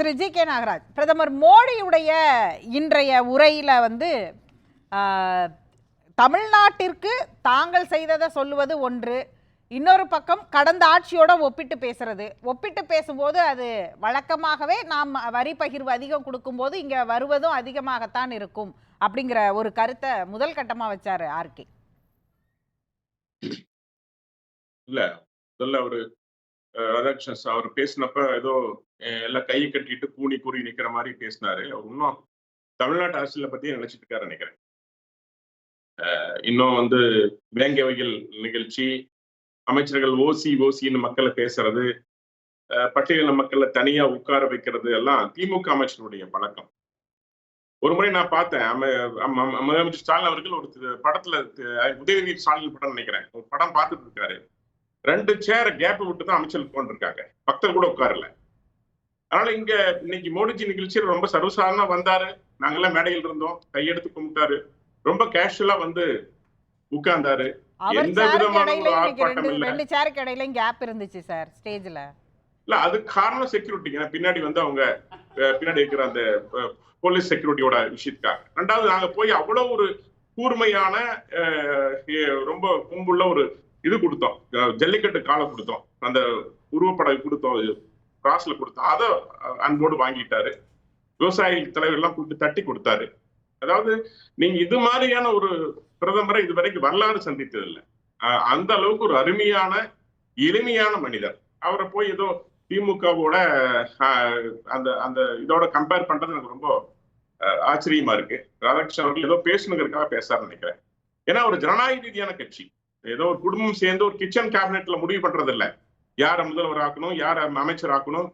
திரு G K Nagaraj பிரதமர் மோடியுடைய இன்றைய உரையில் வந்து தமிழ்நாட்டிற்கு தாங்கள் செய்ததை சொல்லுவது ஒன்று இன்னொரு பக்கம் கடந்த ஆட்சியோட ஒப்பிட்டு பேசுறது. ஒப்பிட்டு பேசும்போது அது வழக்கமாகவே நாம் வரி பகிர்வு அதிகம் கொடுக்கும்போது இங்கே வருவதும் அதிகமாகத்தான் இருக்கும் அப்படிங்கிற ஒரு கருத்தை முதல் கட்டமாக வச்சாரு ஆர்கே இல்லை முதல்ல அவரு அஹ், ராதாகிருஷ்ணன் அவர் பேசினப்ப ஏதோ எல்லாம் கையை கட்டிட்டு கூனி கூறி நிக்கிற மாதிரி பேசினாரு. அவர் இன்னும் தமிழ்நாட்டு அரசியலை பத்தி நினைச்சிட்டு இருக்காரு நினைக்கிறேன். இன்னும் வந்து வேங்க வகையில் நிகழ்ச்சி அமைச்சர்கள் ஓசி ஓசின்னு மக்களை பேசுறது பட்டியலின மக்களை தனியா உட்கார வைக்கிறது எல்லாம் திமுக அமைச்சருடைய பழக்கம். ஒரு முறை நான் பார்த்தேன். முதலமைச்சர் ஸ்டாலின் அவர்கள் ஒரு படத்துல உதயநிதி ஸ்டாலின் படம் நினைக்கிறேன். ஒரு படம் பார்த்துட்டு இருக்காரு. ரெண்டு சேர் கேப் விட்டு தான் அமைச்சர் உட்காந்துருக்காங்க பக்கத்துல கூட உட்காரல. அதனால இங்க இன்னைக்கு மோடிஜி நிகழ்ச்சியில் ரொம்ப சர்வசாதாரணமா வந்தாரு. நாங்கெல்லாம் மேடையில் இருந்தோம். கையெடுத்து கும்பிட்டாரு. ரொம்ப கேஷுவலா வந்து உட்கார்ந்தாரு. எந்த விதமான ஒரு ஆர்ப்பாட்டம் இல்ல. ரெண்டு சேருக்கு இடையில கேப் இருந்துச்சு சார் ஸ்டேஜ்ல இல்ல அது காரணம் செக்யூரிட்டி பின்னாடி வந்து அவங்க பின்னாடி இருக்கிற அந்த போலீஸ் செக்யூரிட்டியோட விஷயத்துக்காக. ரெண்டாவது நாங்க போய் அவ்வளவு ஒரு கூர்மையான ரொம்ப கும்புள்ள ஒரு இது கொடுத்தோம். ஜல்லிக்கட்டு காலை கொடுத்தோம். அந்த உருவப்படை கொடுத்தோம். கிராஸ்ல கொடுத்தோம். அதை அன்போடு வாங்கிட்டாரு. விவசாய தலைவர் எல்லாம் கூப்பிட்டு தட்டி கொடுத்தாரு. அதாவது நீங்க இது மாதிரியான ஒரு பிரதமரை இது வரைக்கும் வரலாறு சந்தித்தது இல்லை அந்த அளவுக்கு ஒரு அருமையான எளிமையான மனிதர். அவரை போய் ஏதோ திமுகவோட அந்த அந்த இதோட கம்பேர் பண்றது எனக்கு ரொம்ப அஹ், ஆச்சரியமா இருக்கு. ராதாகிருஷ்ணன் அவர்கள் ஏதோ பேசணுங்கிறதுக்காக பேசாருன்னு நினைக்கிறேன். ஏன்னா ஒரு ஜனநாயக ரீதியான கட்சி. ஏதோ ஒரு குடும்பம் சேர்ந்து ஒரு கிச்சன் கேபினெட்ல முடிவு பண்றது இல்ல யாரை முதல்வர் ஆக்கணும் யாரை அமைச்சர் ஆக்கணும்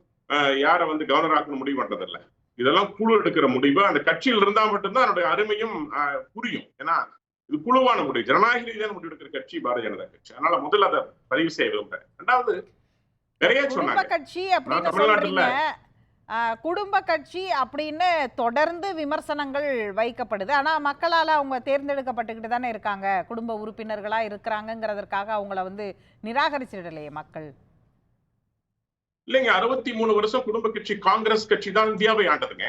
யாரை வந்து கவர்னர் ஆக்கணும் முடிவு பண்றது இல்ல இதெல்லாம் குழு எடுக்கிற முடிவு. அந்த கட்சியில் இருந்தா மட்டும்தான் அதனுடைய அருமையும் புரியும். ஏன்னா இது குழுவான முடிவு. ஜனநாயக ரீதியான முடிவு எடுக்கிற கட்சி பாரதிய ஜனதா கட்சி. அதனால முதல்ல அதை பதிவு செய்ய விரும்புறேன். ரெண்டாவது நிறைய சொன்னாங்க. தமிழ்நாட்டுல- குடும்ப கட்சி அப்படின்னு தொடர்ந்து விமர்சனங்கள் வைக்கப்படுது. ஆனா மக்களால அவங்க தேர்ந்தெடுக்கப்பட்டுக்கிட்டு தானே இருக்காங்க. குடும்ப உறுப்பினர்களா இருக்கிறாங்கங்கிறதற்காக அவங்கள வந்து நிராகரிச்சிடலையே மக்கள். இல்லைங்க அறுபத்தி மூணு வருஷம் குடும்ப கட்சி காங்கிரஸ் கட்சி தான் இந்தியாவை ஆண்டதுங்க.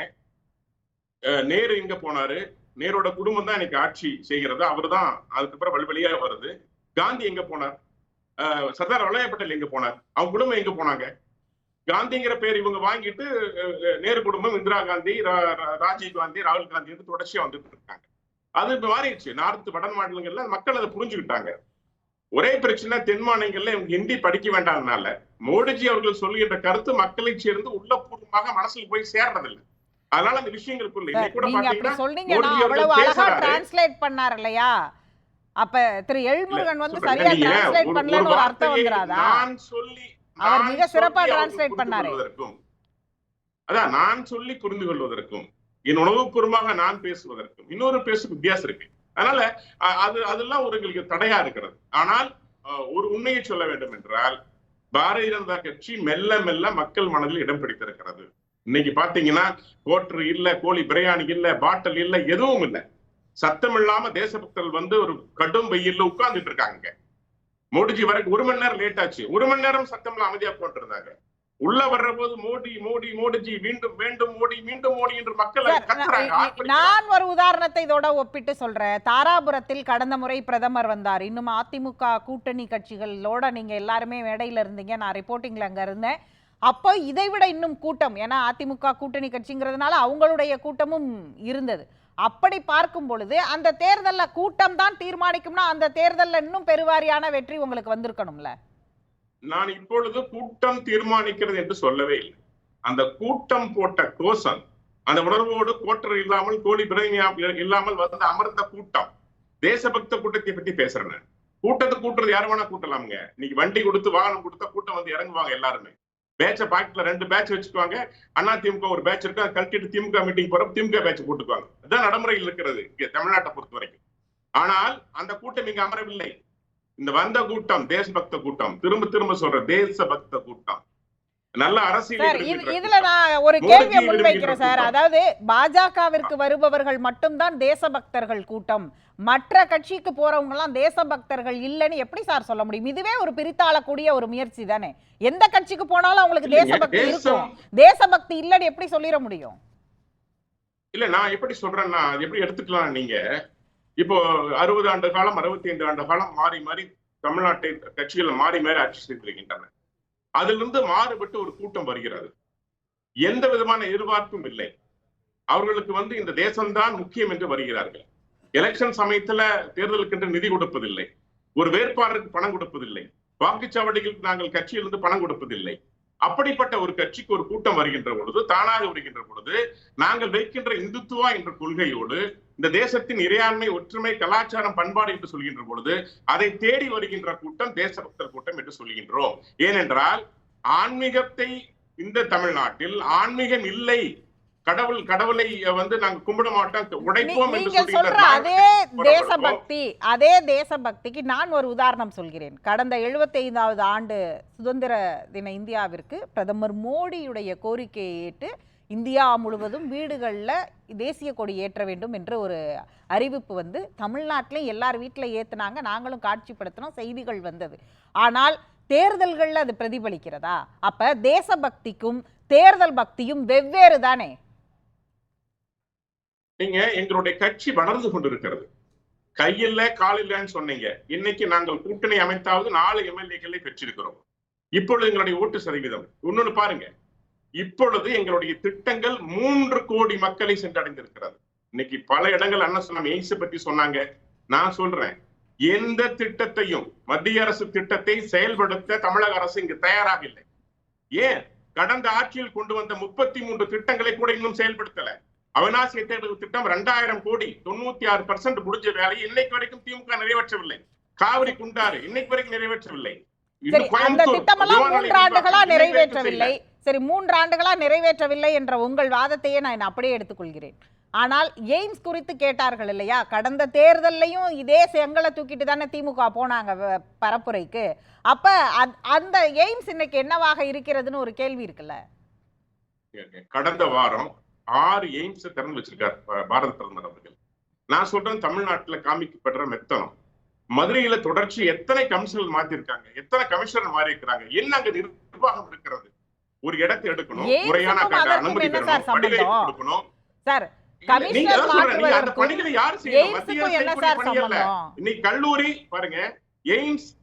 அஹ் நேரு எங்க போனாரு? நேரோட குடும்பம் தான் இன்னைக்கு ஆட்சி செய்கிறது. அவர் தான் அதுக்கப்புறம் வழிவழியா வருது காந்தி எங்க போனார்? சர்தார் வல்லபாய் பட்டேல் எங்க போனார்? அவங்க குடும்பம் எங்க போனாங்க? காந்திங்கிற பேர் இவங்க வாங்கிட்டு நேரு குடும்பம் இந்திரா காந்தி ராஜீவ் காந்தி ராகுல் காந்தி வந்து தொடர்ச்சியா வந்துட்டு இருக்காங்க. அது இப்ப மாறிடுச்சு. நார்த் வட மாநிலங்கள்ல மக்கள் அதை புரிஞ்சுக்கிட்டாங்க. ஒரே பிரச்சனை தென் மாநிலங்கள்ல இவங்க ஹிந்தி படிக்க வேண்டாம்னால மோடிஜி அவர்கள் சொல்லுகின்ற கருத்து மக்களை சேர்ந்து உள்ளபூர்வமாக மனசுல போய் சேர்றதில்லை. அதனால அந்த விஷயங்களுக்குள்ள கூட பாத்தீங்கன்னா பண்ணார் இல்லையா? அப்ப திரு எல்முருகன் வந்து. சரியா டிரான்ஸ்லேட் பண்ணலன்னு ஒரு அர்த்தம் வந்துராதா நான் சொல்லி அவர் மிக சிறப்பா புரிந்து பண்ணாரே. அதான் நான் சொல்லி புரிந்து கொள்வதற்கும் என் உணவுபூர்வமாக நான் பேசுவதற்கும் இன்னொரு பேசும் வித்தியாசம் இருக்கு. அதனால அது அதெல்லாம் ஒரு எங்களுக்கு தடையா இருக்கிறது. ஆனால் ஒரு உண்மையை சொல்ல வேண்டும் என்றால் பாரதிய ஜனதா கட்சி மெல்ல மெல்ல மக்கள் மனதில் இடம் பிடித்திருக்கிறது. இன்னைக்கு பாத்தீங்கன்னா கோட்ரு இல்ல கோழி பிரியாணி இல்ல பாட்டில் இல்ல எதுவும் இல்ல. சத்தம் இல்லாம தேசபக்தர்கள் வந்து ஒரு கடும் வெயில்ல உட்கார்ந்துட்டு இருக்காங்க மோடிஜி வரைக்கும் ஒரு மணி நேரம் லேட் ஆச்சு. ஒரு மணி நேரம் சத்தம்ல அமைதியா போட்டிருந்தாங்க உள்ள வர்ற போது மோடி மோடி மோடிஜி மீண்டும் வேண்டும் மோடி மீண்டும் மோடி என்று மக்கள். நான் ஒரு உதாரணத்தை இதோட ஒப்பிட்டு சொல்றேன். தாராபுரத்தில் கடந்த முறை பிரதமர் வந்தார். இன்னும் அதிமுக கூட்டணி கட்சிகளோட நீங்க எல்லாருமே மேடையில இருந்தீங்க. நான் ரிப்போர்ட்டிங்ல அங்க இருந்தேன். அப்போ இதை விட இன்னும் கூட்டம் ஏன்னா அதிமுக கூட்டணி கட்சிங்கிறதுனால அவங்களுடைய கூட்டமும் இருந்தது. அப்படி பார்க்கும் பொழுது அந்த தேர்தல்ல கூட்டம் தான் தீர்மானிக்கும்னா அந்த தேர்தலில் இன்னும் பெருவாரியான வெற்றி உங்களுக்கு வந்திருக்கணும்ல? நான் இப்பொழுது கூட்டம் தீர்மானிக்கிறது என்று சொல்லவே இல்லை. அந்த கூட்டம் போட்ட கோஷம் அந்த உணர்வோடு கோட்டர் இல்லாமல் கோழி பிரதிநியா இல்லாமல் வந்த அமர்ந்த கூட்டம் தேசபக்த கூட்டத்தை பத்தி பேசுறேன் கூட்டத்தை கூட்டுறது யாரு வேணா கூட்டலாமுங்க. இன்னைக்கு வண்டி கொடுத்து வாகனம் கொடுத்தா கூட்டம் வந்து இறங்குவாங்க எல்லாருமே. பேட்சை பாக்கெட்ல ரெண்டு பேட்ச் வச்சுக்குவாங்க. அண்ணா திமுக ஒரு பேட்ச் இருக்கு அதை கழட்டிட்டு திமுக மீட்டிங் போறப்ப திமுக பேட்ச் போட்டுக்குவாங்க. இதுதான் நடைமுறையில் இருக்கிறது இங்க தமிழ்நாட்டை பொறுத்த வரைக்கும் ஆனால் அந்த கூட்டம் இங்க அமரவில்லை. இந்த வந்த கூட்டம் தேசபக்த கூட்டம். திரும்ப திரும்ப சொல்ற தேசபக்த கூட்டம். நல்ல அரசியல் இதுல நான் ஒரு கேள்வியை முன்வைக்கிறேன் சார். அதாவது பாஜகவிற்கு வருபவர்கள் மட்டும்தான் தேசபக்தர்கள் கூட்டம். மற்ற கட்சிக்கு போறவங்க எல்லாம் தேசபக்தர்கள் இல்லைன்னு எப்படி சார் சொல்ல முடியும்? இதுவே ஒரு பிரித்தாளக்கூடிய ஒரு முயற்சி தானே. எந்த கட்சிக்கு போனாலும் அவங்களுக்கு தேசபக்தி இருக்கும். தேசபக்தி இல்லைன்னு எப்படி சொல்லிட முடியும்? இல்ல நான் எப்படி சொல்றேன்னா அது எப்படி எடுத்துக்கலாம் நீங்க? இப்போ அறுபது ஆண்டு காலம் அறுபத்தி ஐந்து ஆண்டு காலம் மாறி மாறி தமிழ்நாட்டை கட்சிகள் மாறி மாறி ஆட்சி செய்திருக்கின்றன அதிலிருந்து மாறுபட்டு ஒரு கூட்டம் வருகிறது. எந்த விதமான எதிர்பார்ப்பும் இல்லை. அவர்களுக்கு வந்து இந்த தேசம்தான் முக்கியம் என்று வருகிறார்கள். எலெக்ஷன் சமயத்துல தேர்தலுக்கென்று நிதி கொடுப்பதில்லை. ஒரு வேட்பாளருக்கு பணம் கொடுப்பதில்லை. வாக்குச்சாவடிகளுக்கு நாங்கள் கட்சியிலிருந்து பணம் கொடுப்பதில்லை. அப்படிப்பட்ட ஒரு கட்சிக்கு ஒரு கூட்டம் வருகின்ற பொழுது தானாக வருகின்ற பொழுது நாங்கள் வைக்கின்ற இந்துத்துவா என்ற கொள்கையோடு இந்த தேசத்தின் இறையாண்மை ஒற்றுமை கலாச்சாரம் பண்பாடு என்று சொல்கின்ற பொழுது அதை தேடி வருகின்ற கூட்டம் தேசபக்தர் கூட்டம் என்று சொல்கின்றோம். ஏனென்றால் ஆன்மீகத்தை இந்த தமிழ்நாட்டில் ஆன்மீகம் இல்லை. கடவுள் கடவுளை வந்து நாங்க கும்பிட மாட்டோம் உடைப்போம் என்று சொல்ற அதே தேசபக்தி அதே தேசபக்திக்கு நான் ஒரு உதாரணம் சொல்கிறேன். கடந்த 75வது ஆண்டு சுதந்திர தின இந்தியாவிற்கு பிரதமர் மோடியுடைய கோரிக்கையை ஏற்று இந்தியா முழுவதும் வீடுகளில் தேசிய கொடி ஏற்ற வேண்டும் என்ற ஒரு அறிவிப்பு வந்து தமிழ்நாட்டிலையும் எல்லார் வீட்டில் ஏத்துனாங்க. நாங்களும் காட்சிப்படுத்தினோம். செய்திகள் வந்தது. ஆனால் தேர்தல்கள்ல அது பிரதிபலிக்கிறதா? அப்ப தேசபக்திக்கும் தேர்தல் பக்தியும் வெவ்வேறு தானே? நீங்க எங்களுடைய கட்சி வளர்ந்து கொண்டிருக்கிறது. கையில்ல காலில்லன்னு சொன்னீங்க. இன்னைக்கு நாங்கள் கூட்டணி அமைத்தாவது நாலு எம்எல்ஏக்களை பெற்றிருக்கிறோம். இப்பொழுது எங்களுடைய ஓட்டு சதவீதம். இன்னொன்னு பாருங்க. இப்பொழுது எங்களுடைய திட்டங்கள் மூன்று கோடி மக்களை சென்றடைந்திருக்கிறது. இன்னைக்கு பல இடங்கள் அண்ணா சொன்னாங்க எய்ம்ஸ் பத்தி சொன்னாங்க. நான் சொல்றேன் எந்த திட்டத்தையும் மத்திய அரசு திட்டத்தை செயல்படுத்த தமிழக அரசு இங்கு தயாராக இல்லை ஏன்? கடந்த ஆட்சியில் கொண்டு வந்த முப்பத்தி மூன்று திட்டங்களை கூட இன்னும் செயல்படுத்தல. அவினாசி தேர்தல் திட்டம் ரெண்டாயிரம் கோடி தொண்ணூத்தி ஆறு பர்சன்ட் முடிஞ்ச வேலையை இன்னைக்கு வரைக்கும் திமுக நிறைவேற்றவில்லை. காவிரி குண்டாறு இன்னைக்கு வரைக்கும் நிறைவேற்றவில்லை. நிறைவேற்றவில்லை. சரி மூன்று ஆண்டுகளா நிறைவேற்றவில்லை என்ற உங்கள் வாதத்தையே நான் அப்படியே எடுத்துக்கொள்கிறேன். ஆனால் எய்ம்ஸ் குறித்து கேட்டார்கள் இல்லையா? கடந்த தேர்தல்லையும் இதே செங்கலை தூக்கிட்டு தானே திமுக போனாங்க பரப்புரைக்கு. அப்ப அந்த எய்ம்ஸ் இன்னைக்கு என்னவாக இருக்கிறதுன்னு ஒரு கேள்வி இருக்குல்ல? கடந்த வாரம் ஆறு எய்ம்ஸ் திறந்து வச்சிருக்கார் பாரத பிரதமர் அவர்கள். நான் சொல்றேன் தமிழ்நாட்டில் காமிக்கப்படுற மெத்தனம். மதுரையில தொடர்ச்சி எத்தனை கமிஷனர் மாத்திருக்காங்க? எத்தனை கமிஷனர் மாறி இருக்கிறாங்க என்ன அங்க நிர்வாகம் இருக்கிறது? ஒரு இடத்தை எடுக்கணும். முறையான அனுமதி பெறணும். சம்பந்தம்? கொடுக்கணும். சார் கல்லூரி பாருங்க எய்ம்ஸ்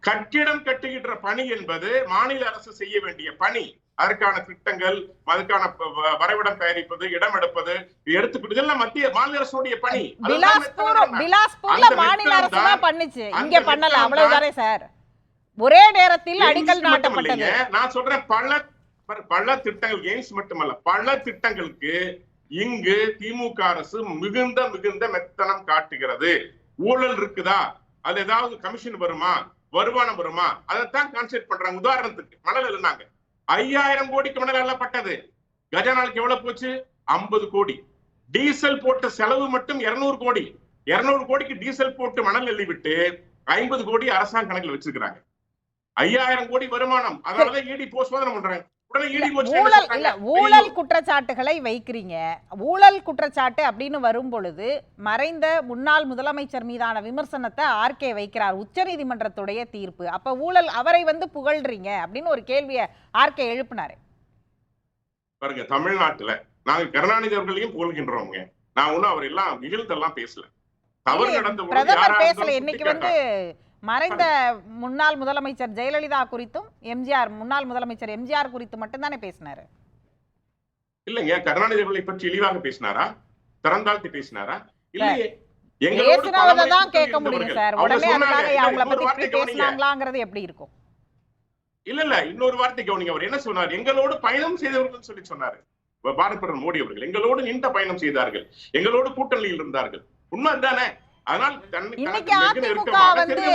கட்டிடம் கட்டுகின்ற பணி என்பது மாநில அரசு செய்ய வேண்டிய பணி. அதற்கான திட்டங்கள் அதுக்கான ப- வ- வரைபடம் தயாரிப்பது இடம் எடுப்பது எடுத்துக்கிட்டு இதெல்லாம் மத்திய மாநில அரசுடைய பணி. பிலாஸ்பூர். பிலாஸ்பூர்ல மாநில அரசு பண்ணுச்சு. இங்க பண்ணல. அவ்வளவுதானே சார்? ஒரே நேரத்தில் அடிக்கல் நாட்டப்பட்டது. நான் சொல்றேன் பல பல திட்டங்கள் எய்ம்ஸ் மட்டுமல்ல பல திட்டங்களுக்கு இங்கு திமுக அரசு மிகுந்த மிகுந்த மெத்தனம் காட்டுகிறது. ஊழல் இருக்குதா? அது ஏதாவது கமிஷன் வருமா? வருமானம் வருமா? அதைத்தான் கான்சென்ட் பண்றாங்க. உதாரணத்துக்கு மணல் எழுந்தாங்க. ஐயாயிரம் கோடிக்கு மணல் எழப்பட்டது கஜானாலுக்கு எவ்வளவு போச்சு? ஐம்பது கோடி. டீசல் போட்ட செலவு மட்டும் 200 கோடி. 200 கோடிக்கு டீசல் போட்டு மணல் எள்ளி விட்டு ஐம்பது கோடி அரசாங்க கணக்கில் வச்சிருக்காங்க ஐயாயிரம் கோடி வருமானம். அதனால இடி போஸ்ட் சோதனை பண்றாங்க ஊழல் இல்ல ஊழல் குற்றச்சாட்டுகளை வைக்கிறீங்க. ஊழல் குற்றச்சாட்டு அப்படின்னு வரும் பொழுது மறைந்த முன்னாள் முதலமைச்சர் மீதான விமர்சனத்தை ஆர்கே வைக்கிறார் உச்சநீதிமன்றத்துடைய தீர்ப்பு. அப்ப ஊழல் அவரை வந்து புகழ்றீங்க அப்படின்னு ஒரு கேள்வியை ஆர்கே எழுப்பினாரு. பாருங்க தமிழ்நாட்டுல நாங்க கருணாநிதி அவர்களையும் புகழ்கின்றோங்க நான் ஒண்ணும் அவர் எல்லாம் இகழ்ந்தெல்லாம் பேசல. தவறு நடந்த பிரதமர் பேசல இன்னைக்கு வந்து மறைந்த முன்னாள் முதலமைச்சர் ஜெயலலிதா குறித்தும் எம்ஜிஆர் முன்னாள் முதலமைச்சர் எம்ஜிஆர் குறித்து மட்டும்தானே பேசினாரு? இல்லைங்க கருணாநிதி அவர்களை பற்றி இழிவாக பேசினாரா? திறந்தாழ்த்தி பேசினாரா? இல்லையே கேட்க முடியும். சார். உடனே அதுக்காக அவங்கள பத்தி. பேசினாங்களாங்கிறது எப்படி இருக்கும்? இல்ல இல்ல இன்னொரு வார்த்தை கவனிங்க. அவர் என்ன சொன்னார்? எங்களோடு பயணம் செய்தவர்கள் சொல்லி சொன்னாரு. பாரத பிரதமர் மோடி அவர்கள். எங்களோடு நீண்ட பயணம் செய்தார்கள். எங்களோடு கூட்டணியில் இருந்தார்கள். உண்மை தானே அதனால் இன்னைக்கு அதிமுக வந்து-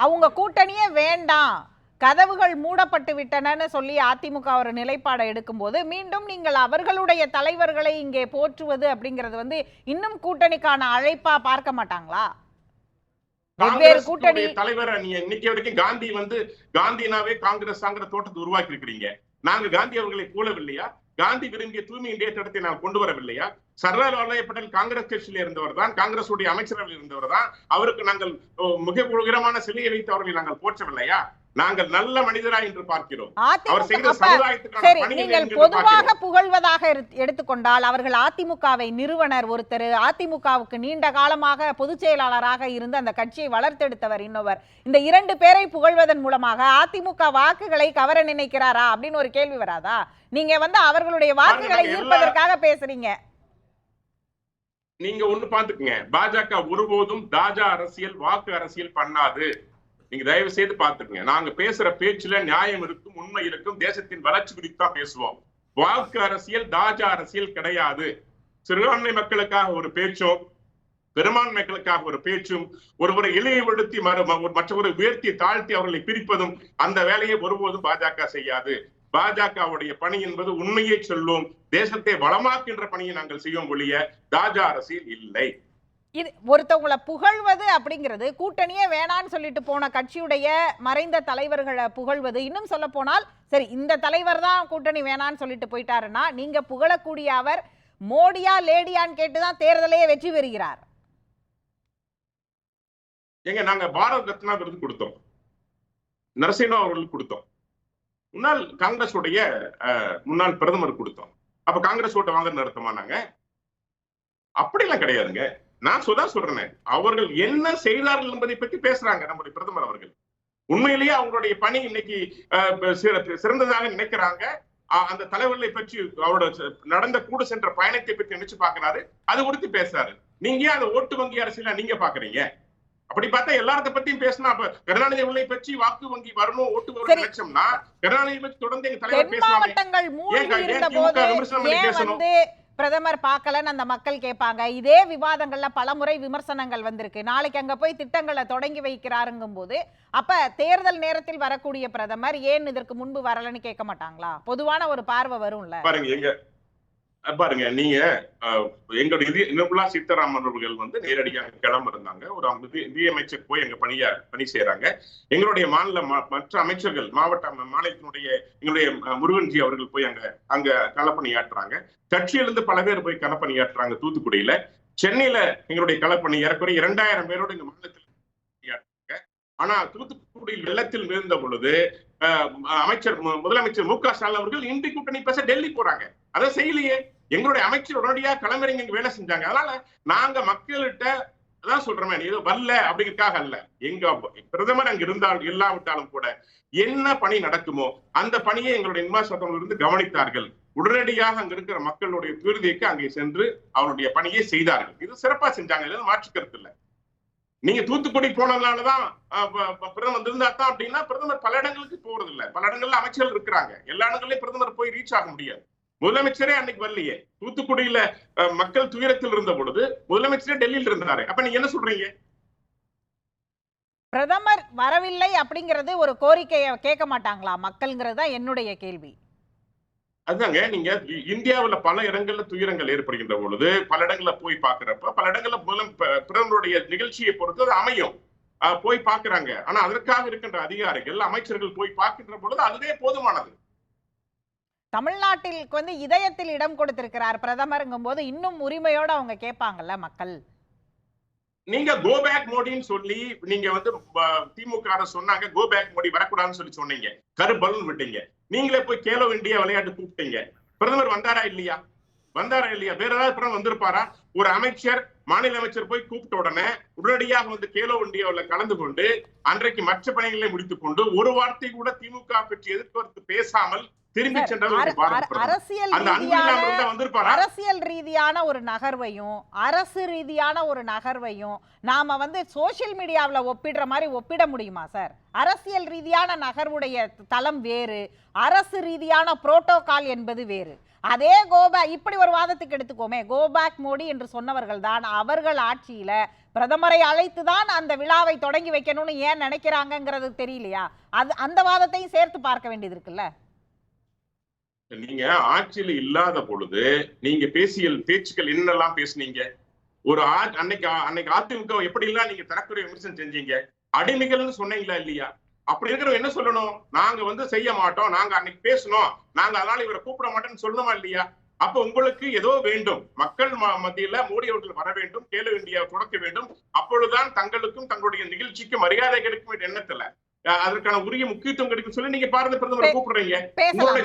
அவங்க கூட்டணியே வேண்டாம். கதவுகள் மூடப்பட்டு விட்டனன்னு சொல்லி அதிமுக ஒரு நிலைப்பாடை எடுக்கும்போது மீண்டும் நீங்கள் அவர்களுடைய தலைவர்களை இங்கே போற்றுவது அப்படிங்கிறது வந்து இன்னும் கூட்டணிக்கான அழைப்பா பார்க்க மாட்டாங்களா? வெவ்வேறு கூட்டணி தலைவர் நீ இன்னைக்கு வரைக்கும் காந்தி வந்து காந்தினாவே காங்கிரஸ் தோட்டத்தை உருவாக்கி இருக்கிறீங்க நாங்க காந்தி அவர்களை போலவில்லையா? காந்தி விரும்பிய தூய்மை இந்தியா திட்டத்தை நான் கொண்டு வரவில்லையா? சர்தார் வல்லபாய் பட்டேல் காங்கிரஸ் கட்சியில் இருந்தவர் தான் காங்கிரஸ் உடைய அமைச்சரவையில் இருந்தவர் தான். அவருக்கு நாங்கள் மிக உயரமான சிலையை வைத்து அவர்களை நாங்கள் போற்றவில்லையா? நாங்கள் நல்ல மனிதரா என்று பார்க்கிறோம். அவர் செய்த சமுதாயத்துக்கான நீங்கள் பொதுவாக. புகழ்வதாக எடுத்து- எடுத்துக்கொண்டால் அவர்கள் அதிமுகவை நிறுவனர் ஒருத்தர். அதிமுகவுக்கு நீண்ட காலமாக பொதுச் செயலாளராக இருந்து அந்த கட்சியை வளர்த்தெடுத்தவர் இன்னொவர். இந்த இரண்டு பேரை புகழ்வதன் மூலமாக அதிமுக வாக்குகளை கவர நினைக்கிறாரா அப்படின்னு ஒரு கேள்வி வராதா? நீங்க வந்து அவர்களுடைய வாக்குகளை ஈர்ப்பதற்காக பேசுறீங்க. நீங்க ஒண்ணு பாத்துக்குங்க பாஜக ஒருபோதும் தாஜா அரசியல் வாக்கு அரசியல் பண்ணாது. நீங்க தயவு செய்து பாத்துருங்க நாங்க பேசுற பேச்சுல நியாயம் இருக்கும் உண்மை இருக்கும் தேசத்தின் வளர்ச்சி குறித்து தான் பேசுவோம். வாக்கு அரசியல் தாஜா அரசியல் கிடையாது. சிறுபான்மை மக்களுக்காக ஒரு பேச்சும் பெரும்பான்மைகளுக்காக ஒரு பேச்சும் ஒருவரை இழிவுபடுத்தி மறு மற்றவரை உயர்த்தி தாழ்த்தி அவர்களை பிரிப்பதும் அந்த வேலையை ஒருபோதும் பாஜக செய்யாது. பாஜகவுடைய பணி என்பது உண்மையை சொல்லும் தேசத்தை வளமாக்கின்ற பணியை நாங்கள் செய்யும் ஒழிய தாஜா அரசியல் இல்லை. இது ஒருத்தவங்களை புகழ்வது அப்படிங்கிறது கூட்டணியே வேணான்னு சொல்லிட்டு போன கட்சியுடைய மறைந்த தலைவர்களை புகழ்வது. இன்னும் சொல்ல போனால் சரி இந்த தலைவர் தான் கூட்டணி வேணான்னு சொல்லிட்டு போயிட்டாருன்னா நீங்க புகழக்கூடிய அவர் மோடியா லேடியான்னு கேட்டுதான் தேர்தலையே வெற்றி பெறுகிறார். எங்க நாங்க பாரத் ரத்னா விருது கொடுத்தோம். நரசிம்மா அவர்களுக்கு கொடுத்தோம். முன்னாள் காங்கிரஸ் உடைய முன்னாள் பிரதமர் கொடுத்தோம். அப்ப காங்கிரஸ் ஓட்ட வாங்குறது அர்த்தமா நாங்க அப்படிலாம் கிடையாதுங்க. நான் சொல்ல சொல்றேன். அவர்கள் என்ன செய்தார்கள் என்பதை பற்றி பேசுறாங்க நம்முடைய பிரதமர் அவர்கள். உண்மையிலேயே அவங்களுடைய பணி இன்னைக்கு சிறந்ததாக நினைக்கிறாங்க. அந்த தலைவர்களை பற்றி அவரோட நடந்த கூட சென்ற பயணத்தை பற்றி நினைச்சு பாக்குறாரு அது குறித்து பேசுறாரு. நீங்க அந்த ஓட்டு வங்கி அரசியல நீங்க பாக்குறீங்க அப்படி பார்த்தா எல்லாரத்த பத்தியும் பேசினா அப்ப கருணாநிதி அவர்களை பற்றி வாக்கு வங்கி வரணும் ஓட்டு. வரும் நினைச்சோம்னா கருணாநிதி பற்றி தொடர்ந்து எங்க தலைவர் பேசலாமே ஏன் திமுக விமர்சனம் பண்ணி பேசணும்? பிரதமர் பார்க்கலன்னு அந்த மக்கள் கேட்பாங்க. இதே விவாதங்கள்ல பலமுறை விமர்சனங்கள் வந்திருக்கு. நாளைக்கு அங்க போய் திட்டங்களை தொடங்கி வைக்கிறாருங்கும் போது அப்ப தேர்தல் நேரத்தில் வரக்கூடிய பிரதமர் ஏன் இதற்கு முன்பு வரலன்னு கேட்க மாட்டாங்களா? பொதுவான ஒரு பார்வை வரும்ல. பாருங்க எங்க பாருங்க நீங்க எங்களுடைய நிதி- நிர்மலா சீதாராமன் அவர்கள் வந்து நேரடியாக கிளம்ப இருந்தாங்க ஒரு அவங்க நிதியமைச்சர் போய் எங்க பணிய பணி செய்யறாங்க எங்களுடைய மாநில ம- மற்ற அமைச்சர்கள் மாவட்ட மாநிலத்தினுடைய எங்களுடைய முருகன்ஜி அவர்கள் போய் அங்க அங்க களப்பணியாற்றுறாங்க கட்சியிலிருந்து பல பேர் போய் களப்பணியாற்றுறாங்க தூத்துக்குடியில. சென்னையில எங்களுடைய களப்பணி ஏறக்குறைய இரண்டாயிரம் பேரோட எங்க மாநிலத்தில் ஆனா தூத்துக்குடியில் வெள்ளத்தில் விழுந்த பொழுது அமைச்சர் முதலமைச்சர் மு க ஸ்டாலின் அவர்கள் இந்தி கூட்டணி பேச டெல்லி போறாங்க. அதை செய்யலையே. எங்களுடைய அமைச்சர் உடனடியா களமிறங்கி இங்க வேலை செஞ்சாங்க. அதனால நாங்க மக்கள்கிட்ட அதான் சொல்றேன் நீ ஏதோ வரல அப்படிங்கிறதுக்காக அல்ல. எங்க பிரதமர் அங்க இருந்தால் இல்லாவிட்டாலும் கூட என்ன பணி நடக்குமோ அந்த பணியை எங்களுடைய நிர்மாசத்தில் இருந்து கவனித்தார்கள். உடனடியாக அங்க இருக்கிற மக்களுடைய துரிதிக்கு அங்கே சென்று அவருடைய பணியை செய்தார்கள். இது சிறப்பா செஞ்சாங்க இது மாற்று கருத்து இல்ல. நீங்க தூத்துக்குடி போனதுனாலதான் பிரதமர் இருந்தா தான் அப்படின்னா பிரதமர் பல இடங்களுக்கு போறது இல்லை பல இடங்கள்ல அமைச்சர்கள் இருக்கிறாங்க. எல்லா இடங்களிலும் பிரதமர் போய் ரீச் ஆக முடியாது. முதலமைச்சரே அன்னைக்கு வரலையே. தூத்துக்குடியில மக்கள் துயரத்தில் இருந்த பொழுது முதலமைச்சரே டெல்லியில் இருந்தாரு. அப்ப நீங்க என்ன சொல்றீங்க? பிரதமர் வரவில்லை அப்படிங்கிறது ஒரு கோரிக்கையை கேட்க மாட்டாங்களா? மக்கள்ங்கிறது தான் என்னுடைய கேள்வி. அதுதாங்க நீங்க இந்தியாவுல பல இடங்கள்ல துயரங்கள் ஏற்படுகின்ற பொழுது பல இடங்கள்ல போய் பாக்குறப்ப பல இடங்கள்ல முதலம் பிரதமருடைய நிகழ்ச்சியை பொறுத்து அது அமையும். போய் பாக்குறாங்க ஆனா அதற்காக இருக்கின்ற அதிகாரிகள் அமைச்சர்கள் போய் பார்க்கின்ற பொழுது அதுவே போதுமானது. தமிழ்நாட்டிற்கு வந்து இதயத்தில் இடம் கொடுத்திருக்கிறார் பிரதமருங்கும் போது இன்னும் உரிமையோட அவங்க கேட்பாங்கல்ல மக்கள்? நீங்க கோ பேக் மோடின்னு சொல்லி நீங்க வந்து திமுக சொன்னாங்க கோ பேக் மோடி வரக்கூடாதுன்னு சொல்லி சொன்னீங்க. கரு விட்டீங்க. நீங்களே போய் கேலோ இந்தியா விளையாட்டு கூப்பிட்டீங்க. பிரதமர் வந்தாரா இல்லையா? வந்தாரா இல்லையா? வேற ஏதாவது பிரதமர் வந்திருப்பாரா? ஒரு அமைச்சர் மாநில அமைச்சர் போய் கூப்பிட்ட உடனே உடனடியாக வந்து கேலோ இந்தியாவில் கலந்து கொண்டு அன்றைக்கு மற்ற பணிகளை முடித்துக் கொண்டு ஒரு வார்த்தை கூட திமுக பற்றி எதிர்பார்த்து பேசாமல் திரும்பி அரசியல் ரீதியான ஒரு நகர்வையும் அரசு ரீதியான ஒரு நகர்வையும் நாம வந்து சோஷியல் மீடியாவுல ஒப்பிடுற மாதிரி ஒப்பிட முடியுமா சார்? அரசியல் ரீதியான நகர்வுடைய தளம் வேறு அரசு ரீதியான புரோட்டோகால் என்பது வேறு. அதே கோபேக் இப்படி ஒரு வாதத்துக்கு எடுத்துக்கோமே. கோபேக் மோடி என்று சொன்னவர்கள் தான் அவர்கள் ஆட்சியில பிரதமரை அழைத்து தான் அந்த விழாவை தொடங்கி வைக்கணும்னு ஏன் நினைக்கிறாங்கங்கிறது தெரியலையா? அது அந்த வாதத்தையும் சேர்த்து பார்க்க வேண்டியது இருக்குல்ல? நீங்க ஆட்சியில இல்லாத பொழுது நீங்க பேசிய பேச்சுக்கள் என்னெல்லாம் பேசுனீங்க? ஒரு அன்னைக்கு அன்னைக்கு அதிமுக எப்படி எல்லாம் நீங்க தரக்குறை விமர்சனம் செஞ்சீங்க? அடிமைகள்னு சொன்னீங்களா இல்லையா? அப்படி இருக்கிறவங்க என்ன சொல்லணும்? நாங்க வந்து செய்ய மாட்டோம் நாங்க அன்னைக்கு பேசணும். நாங்க அதனால இவரை கூப்பிட மாட்டோம்னு சொல்லணுமா இல்லையா? அப்ப உங்களுக்கு ஏதோ வேண்டும். மக்கள் மத்தியில மோடி அவர்கள் வர வேண்டும் கேலோ இந்தியா தொடக்க வேண்டும். அப்பொழுதுதான் தங்களுக்கும் தங்களுடைய நிகழ்ச்சிக்கு மரியாதை கிடைக்கும் என்ற எண்ணத்துல அதற்கான உரிய முக்கியத்துவம் கிடைக்கும் சொல்லி நீங்க பாரத பிரதமரை கூப்பிடுறீங்க. உங்களுடைய